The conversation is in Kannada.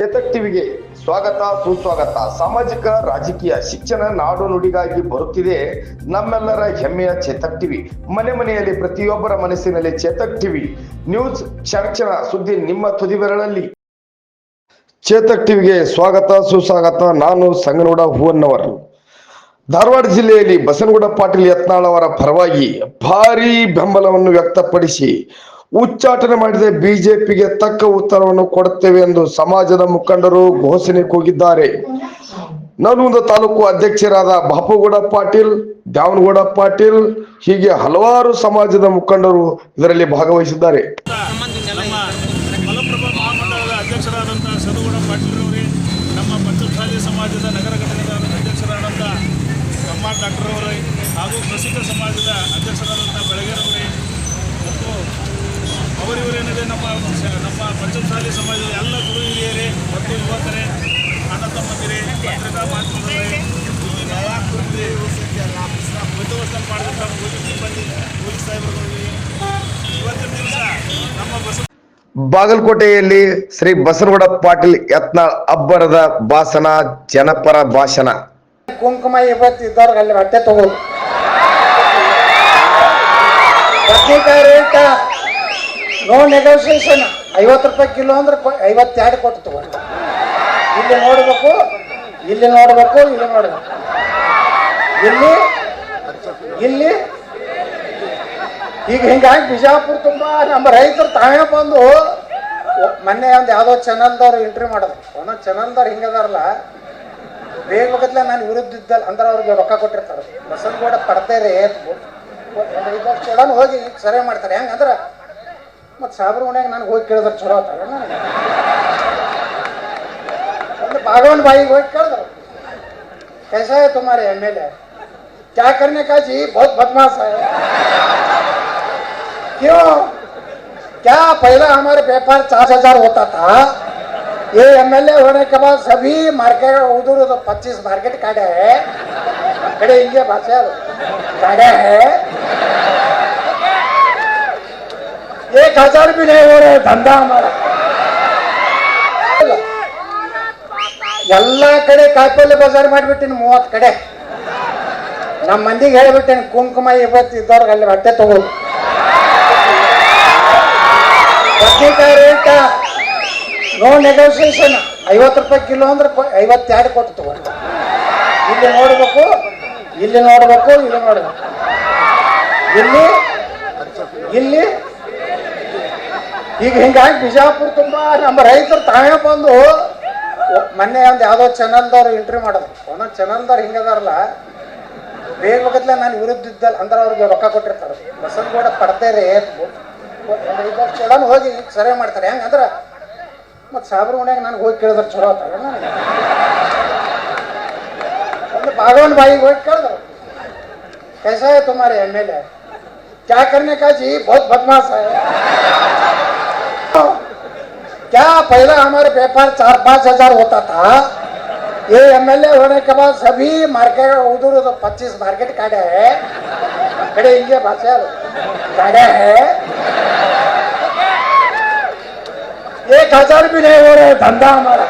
ಚೇತಕ್ ಟಿವಿಗೆ ಸ್ವಾಗತ, ಸುಸ್ವಾಗತ. ಸಾಮಾಜಿಕ, ರಾಜಕೀಯ, ಶಿಕ್ಷಣ, ನಾಡು ನುಡಿಗಾಗಿ ಬರುತ್ತಿದೆ ನಮ್ಮೆಲ್ಲರ ಹೆಮ್ಮೆಯ ಚೇತಕ್ ಟಿವಿ. ಮನೆ ಮನೆಯಲ್ಲಿ ಪ್ರತಿಯೊಬ್ಬರ ಮನಸ್ಸಿನಲ್ಲಿ ಚೇತಕ್ ಟಿವಿ. ನ್ಯೂಸ್ ಕ್ಷಣ ಸುದ್ದಿ ನಿಮ್ಮ ತುದಿ ಬೆರಳಲ್ಲಿ ಚೇತಕ್ ಟಿವಿಗೆ ಸ್ವಾಗತ, ಸುಸ್ವಾಗತ. ನಾನು ಸಂಗನಗೌಡ ಹೂವನ್ನವರು. ಧಾರವಾಡ ಜಿಲ್ಲೆಯಲ್ಲಿ ಬಸನಗೌಡ ಪಾಟೀಲ್ ಯತ್ನಾಳ್ ಅವರ ಪರವಾಗಿ ಭಾರೀ ಬೆಂಬಲವನ್ನು ವ್ಯಕ್ತಪಡಿಸಿ ಉಚ್ಚಾಟನೆ ಮಾಡಿದ ಬಿಜೆಪಿಗೆ ತಕ್ಕ ಉತ್ತರವನ್ನು ಕೊಡುತ್ತೇವೆ ಎಂದು ಸಮಾಜದ ಮುಖಂಡರು ಘೋಷಣೆ ಕೂಗಿದ್ದಾರೆ. ನಲಗುಂದ ತಾಲೂಕು ಅಧ್ಯಕ್ಷರಾದ ಬಾಪುಗೌಡ ಪಾಟೀಲ್ ದ್ಯಾವನಗೌಡ ಪಾಟೀಲ್, ಹೀಗೆ ಹಲವಾರು ಸಮಾಜದ ಮುಖಂಡರು ಇದರಲ್ಲಿ ಭಾಗವಹಿಸಿದ್ದಾರೆ. ನಮ್ಮ ಸಮಾಜದ ನಗರ ಘಟಕದ ಅಧ್ಯಕ್ಷರಾದಂಥ ಡಾಕ್ಟರ್ ಅವರೇ ಹಾಗೂ ಪ್ರಸಿದ್ಧ ಸಮಾಜದ ಅಧ್ಯಕ್ಷರಾದಂಥ ಬೆಳಗೇರವರೇ ನಮ್ಮ ಸಮಾಜದ ಎಲ್ಲ ಗುರು ಮತ್ತು ಯುವಕರೇ ಅಣ್ಣ ತಮ್ಮಂದಿರೇ ಇವತ್ತಿನ ದಿವಸ ನಮ್ಮ ಬಾಗಲಕೋಟೆಯಲ್ಲಿ ಶ್ರೀ ಬಸನಗೌಡ ಪಾಟೀಲ್ ಯತ್ನಾಳ್ ಅಬ್ಬರದ ಭಾಷಣ, ಜನಪರ ಭಾಷಣ. ಕುಂಕುಮ ಇವತ್ತು ಇದ್ದವ್ರಿಗೆ ಅಲ್ಲಿ ಬಟ್ಟೆ ತಗೋದು ನೋ ನೆಗೋಸಿಯೇಷನ್ ಐವತ್ತು ರೂಪಾಯಿ ಕಿಲೋ ಅಂದ್ರೆ ಐವತ್ತೆರಡು ಕೊಟ್ಟು ತಗೋ ಇಲ್ಲಿ ನೋಡ್ಬೇಕು ಇಲ್ಲಿ ನೋಡ್ಬೇಕು ಇಲ್ಲಿ ನೋಡ್ಬೇಕು. ಇಲ್ಲಿ ಇಲ್ಲಿ. ಈಗ ಹಿಂಗಾಗಿ ಬಿಜಾಪುರ ತುಂಬಾ ನಮ್ಮ ರೈತರು ತಾವೇ ಬಂದು ಮೊನ್ನೆ ಒಂದು ಯಾವುದೋ ಚಾನಲ್ದವ್ರು ಎಂಟ್ರಿ ಮಾಡೋದು ಒಂದೊಂದು ಚಾನಲ್ದವ್ರು ಹಿಂಗದಾರಲ್ಲ ಬೇಗ ಹೋಗತ್ಲೆ ನಾನು ವಿರುದ್ಧ ಇದ್ದಲ್ಲ, ಅಂದ್ರೆ ಅವ್ರಿಗೆ ರೊಕ್ಕ ಕೊಟ್ಟಿರ್ತಾರೆ. ಬಸವನಗೌಡ ಪಡ್ತೇರಿ, ಒಂದು ಹೋಗಿ ಸರಿ ಮಾಡ್ತಾರೆ. ಹೆಂಗಂದ್ರೆ ಮತ್ತು ಸಾಬ್ರ ಮನ್ಯಾಗ ನನಗೆ ಹೋಗಿ ಕೇಳಿದ್ರೆ ಚಲೋ ಆತಾರ ನನಗೆ ಒಂದು ಬಾಗವನ್ ಬಾಯಿಗೆ ಹೋಗಿ ಕೇಳಿದ್ರು कैसा है तुम्हारे एमएलए क्या करने का जी बहुत बदमाश है क्यों क्या पहले हमारे व्यापार चार हजार होता था ये एमएलए होने के बाद सभी मार्केट उधर उधर पच्चीस मार्केट काटे है कड़े इंगे भाषा काटे है एक हजार भी नहीं हो रहे धंधा हमारा ಎಲ್ಲ ಕಡೆ ಕಾಯಿಪಲ್ಲೆ ಬಜಾರ್ ಮಾಡಿಬಿಟ್ಟಿನಿ ಮೂವತ್ತು ಕಡೆ ನಮ್ಮ ಮಂದಿಗೆ ಹೇಳ್ಬಿಟ್ಟೇನೆ ಕುಂಕುಮ ಇವತ್ತು ಇದ್ದವ್ರಿಗೆ ಅಲ್ಲಿ ಬಟ್ಟೆ ತಗೋದು ಬದ್ನೆಕಾಯಿ ರೇಟ್ ನೋ ನೆಗೋಸಿಯೇಷನ್ ಐವತ್ತು ರೂಪಾಯಿ ಕಿಲೋ ಅಂದ್ರೆ ಕೊ- ಐವತ್ತೆರಡು ಕೊಟ್ಟು ತಗೋ ಇಲ್ಲಿ ನೋಡ್ಬೇಕು ಇಲ್ಲಿ ನೋಡ್ಬೇಕು ಇಲ್ಲಿ ನೋಡ್ಬೇಕು ಇಲ್ಲಿ ಇಲ್ಲಿ ಈಗ ಹಿಂಗಾಗಿ ಬಿಜಾಪುರ ತುಂಬಾ ನಮ್ಮ ರೈತರು ತಾವೇ ಬಂದು ಒ- ಮೊನ್ನೆ ಒಂದು ಯಾವುದೋ ಚಾನಲ್ದವ್ರು ಎಂಟ್ರಿ ಮಾಡೋದು ಒಂದೊಂದು ಚಾನಲ್ದವ್ರು ಹಿಂಗದಾರಲ್ಲ ಬೇಗ ಹೋಗತ್ಲೆ ನಾನು ವಿರುದ್ಧ ಇದ್ದಲ್ಲ ಅಂದ್ರೆ ಅವ್ರಿಗೆ ರೊಕ್ಕ ಕೊಟ್ಟಿರ್ತಾರೆ ಬಸವನಗೌಡ ಪಡ್ತೇರೆ ಒಂದು ಐದು ಲಕ್ಷ ಕೊಡೋನು ಹೋಗಿ ಸರಿ ಮಾಡ್ತಾರೆ ಹೆಂಗಂದ್ರೆ ಮತ್ತು ಸಾಬ್ರ ಮನ್ಯಾಗ ನನಗೆ ಹೋಗಿ ಕೇಳಿದ್ರೆ ಚಲೋ ಆತಾರ ನನಗೆ ಒಂದು ಬಾಗವನ್ ಬಾಯಿಗೆ ಹೋಗಿ ಕೇಳಿದ್ರು कैसा है तुम्हारे एमएलए क्या करने का जी बहुत बदमाश है क्या पहले हमारे व्यापार चार पाँच हज़ार होता था। ये एमएलए होने के बाद सभी मार्केट उधर तो पच्चीस मार्केट काटे है। बड़े इंडिया भाषा काटे है। एक हज़ार भी नहीं हो रहे, धंधा हमारा।